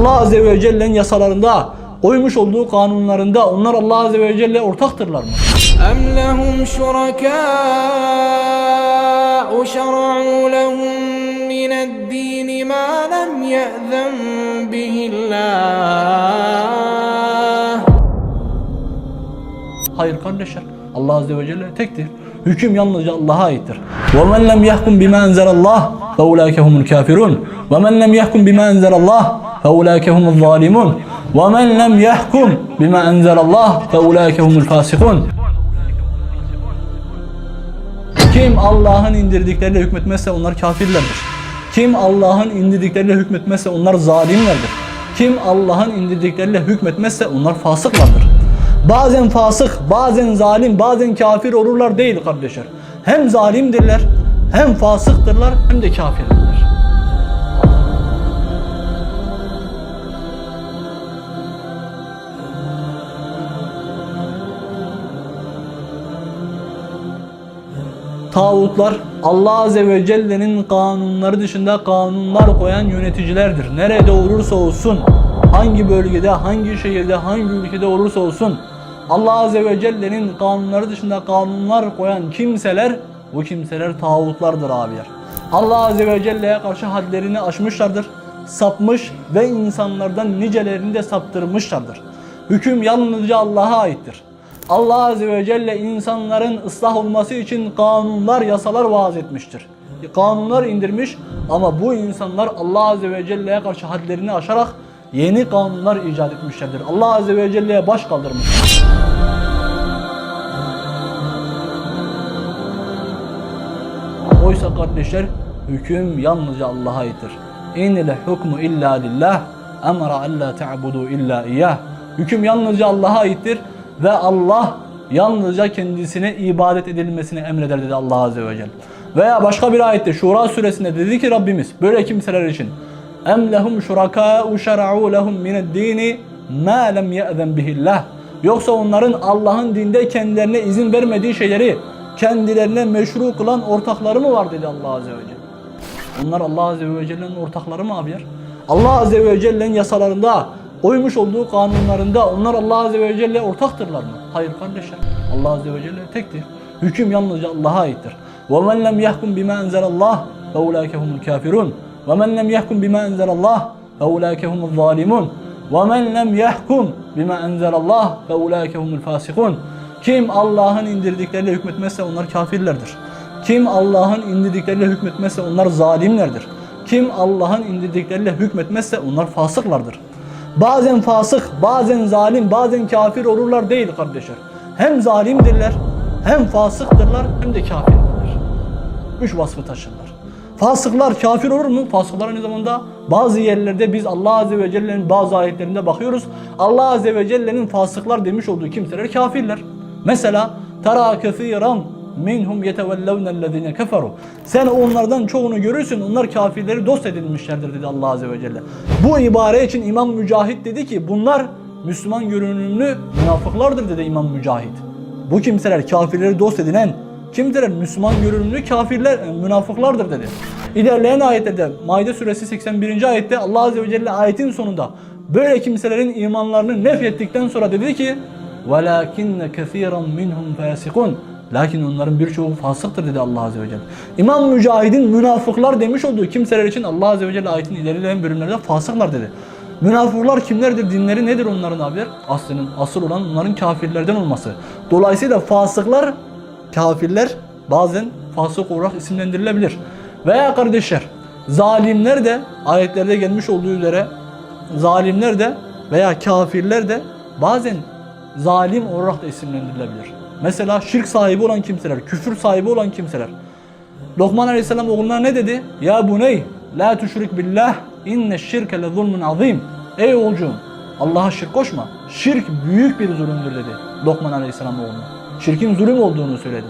Allah Azze ve Celle'nin yasalarında, koymuş olduğu kanunlarında onlar Allah Azze ve Celle ortaktırlar mı? أم لهم شركاء شرعوا لهم من الدين ما لم يأذن به الله Hayır kardeşler. Allah Azze ve Celle tektir. Hüküm yalnızca Allah'a aittir. وَمَنْ لَمْ يَحْكُمْ بِمَا أَنْزَلَ اللّٰهِ فَاُولَٰئِكَ هُمُ الْكَافِرُونَ وَمَنْ لَمْ يَحْكُمْ بِمَا أَنْزَلَ اللّٰهِ فَاُولَٰئِكَ هُمُ الظَّالِمُونَ وَمَنْ لَمْ يَحْكُمْ بِمَا أَنْزَلَ اللّٰهِ فَاُولَٰئِكَ هُمُ الْفَاسِقُونَ Kim Allah'ın indirdikleriyle hükmetmezse onlar kafirlerdir. Kim Allah'ın indirdikleriyle hükmetmezse onlar zalimlerdir. Kim Allah'ın indirdikleriyle hükmetmezse onlar fasıklardır. Bazen fasık, bazen zalim, bazen kafir olurlar değil kardeşler. Hem zalimdirler, hem fasıktırlar, hem de kafirdirler. Tağutlar Allah Azze ve Celle'nin kanunları dışında kanunlar koyan yöneticilerdir. Nerede olursa olsun, hangi bölgede, hangi şehirde, hangi ülkede olursa olsun Allah Azze ve Celle'nin kanunları dışında kanunlar koyan kimseler bu kimseler tağutlardır abiler. Allah Azze ve Celle'ye karşı hadlerini aşmışlardır, sapmış ve insanlardan nicelerini de saptırmışlardır. Hüküm yalnızca Allah'a aittir. Allah Azze ve Celle insanların ıslah olması için kanunlar, yasalar vaaz etmiştir. Kanunlar indirmiş ama bu insanlar Allah Azze ve Celle'ye karşı hadlerini aşarak yeni kanunlar icat etmişlerdir. Allah Azze ve Celle'ye baş kaldırmışlar. Oysa kardeşler hüküm yalnızca Allah'a aittir. İnil hukmu illa lillah emra alla ta'budu illa iyyah. Hüküm yalnızca Allah'a aittir ve Allah yalnızca kendisine ibadet edilmesini emreder dedi Allah Azze ve Celle. Veya başka bir ayette Şura suresinde dedi ki Rabbimiz böyle kimseler için em lehum şurakâ'u şer'u lehum mined-dini ma lem ye'zen bihillah. Yoksa onların Allah'ın dinde kendilerine izin vermediği şeyleri kendilerine meşru kılan ortakları mı var dedi Allah Azze ve Celle. Onlar Allah Azze ve Celle'nin ortakları mı abiler? Allah Azze ve Celle'nin yasalarında, koymuş olduğu kanunlarında onlar Allah Azze ve Celle ortaktırlar mı? Hayır kardeşler. Allah Azze ve Celle tektir. Hüküm yalnızca Allah'a aittir. وَمَنْ لَمْ يَحْكُمْ بِمَا أَنْزَلَ اللّٰهِ فَاُولَٰئِكَ هُمُ الْكَافِرُونَ وَمَنْ لَمْ يَحْكُمْ بِمَا أَنْزَلَ اللّٰهِ فَاُولَٰئِكَ هُمُ الظَّالِمُونَ وَمَنْ لَمْ يَحْكُمْ بِمَا أَنْزَلَ اللّٰهِ فَاُولَٰئِكَ هُمُ الْفَاسِقُونَ kim Allah'ın indirdikleriyle hükmetmezse onlar kafirlerdir. Kim Allah'ın indirdikleriyle hükmetmezse onlar zalimlerdir. Kim Allah'ın indirdikleriyle hükmetmezse onlar fasıklardır. Bazen fasık, bazen zalim, bazen kafir olurlar değil kardeşler. Hem zalimdirler, hem fasıktırlar, hem de kafirdirler. Üç vasfı taşırlar. Fasıklar kafir olur mu? Fasıklar aynı zamanda bazı yerlerde biz Allah Azze ve Celle'nin bazı ayetlerinde bakıyoruz. Allah Azze ve Celle'nin fasıklar demiş olduğu kimseler kafirler. Mesela tara kesiran minhum yetevellevnellezine keferu. Sen onlardan çoğunu görürsün. Onlar kafirleri dost edinmişlerdir dedi Allah Azze ve Celle. Bu ibare için İmam Mücahit dedi ki bunlar Müslüman görünümlü münafıklardır dedi İmam Mücahit. Bu kimseler kafirleri dost edinen kimseler Müslüman görünümlü kafirler, e, münafıklardır dedi. İlerleyen ayetlerde Maide suresi 81. ayette Allah Azze ve Celle ayetin sonunda böyle kimselerin imanlarını nefrettikten sonra dedi ki وَلَاكِنَّ كَثِيرًا مِنْهُمْ فَاسِقُونَ Lakin onların birçoğu fasıktır dedi Allah Azze ve Celle. İmam Mücahid'in münafıklar demiş olduğu kimseler için Allah Azze ve Celle ayetin ilerleyen bölümlerde fasıklar dedi. Münafıklar kimlerdir? Dinleri nedir onların abiler? Aslının asıl olan onların kafirlerden olması. Dolayısıyla fasıklar, kafirler bazen fasık olarak isimlendirilebilir. Veya kardeşler, zalimler de ayetlerde gelmiş olduğu üzere zalimler de veya kafirler de bazen zalim olarak da isimlendirilebilir. Mesela şirk sahibi olan kimseler, küfür sahibi olan kimseler. Lokman Aleyhisselam oğluna ne dedi? Ya buney, la tuşrik billah, inne şirke le zulmun azim. Ey oğulcuğum, Allah'a şirk koşma. Şirk büyük bir zulümdür dedi Lokman Aleyhisselam oğluna. Şirkin zulüm olduğunu söyledi.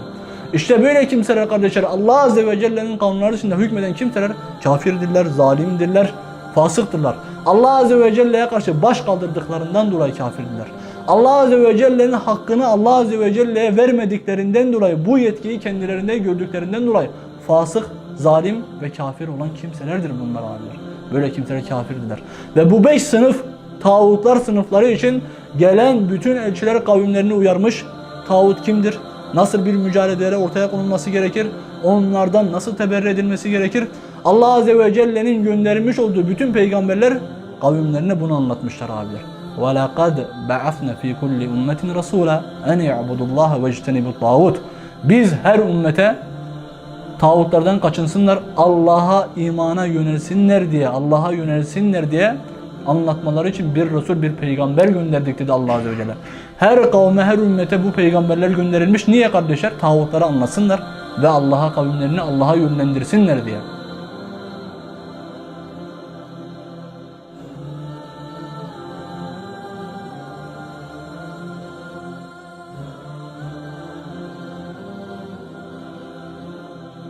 İşte böyle kimseler kardeşler Allah Azze ve Celle'nin kanunları dışında hükmeden kimseler kafirdirler, zalimdirler, fasıktırlar. Allah Azze ve Celle'ye karşı baş kaldırdıklarından dolayı kafirdirler. Allah Azze ve Celle'nin hakkını Allah Azze ve Celle'ye vermediklerinden dolayı bu yetkiyi kendilerinde gördüklerinden dolayı fasık, zalim ve kafir olan kimselerdir bunlar abiler. Böyle kimseler kafirdiler. Ve bu beş sınıf tağutlar sınıfları için gelen bütün elçiler kavimlerini uyarmış. Tağut kimdir? Nasıl bir mücadele ortaya konulması gerekir? Onlardan nasıl teberri edilmesi gerekir? Allah Azze ve Celle'nin göndermiş olduğu bütün peygamberler kavimlerine bunu anlatmışlar abiler. وَلَقَدْ بَعَثْنَا ف۪ي كُلِّ اُمَّةٍ رَسُولًا اَنْ يَعْبُدُ اللّٰهَ وَاجْتَنِبُ الطَّاغُوتِ Biz her ümmete tağutlardan kaçınsınlar, Allah'a imana yönelsinler diye, Allah'a yönelsinler diye anlatmaları için bir Resul, bir peygamber gönderdik dedi Allah Azze ve Celle. Her kavme, her ümmete bu peygamberler gönderilmiş. Niye kardeşler? Tağutları anlasınlar ve Allah'a kavimlerini Allah'a yönlendirsinler diye.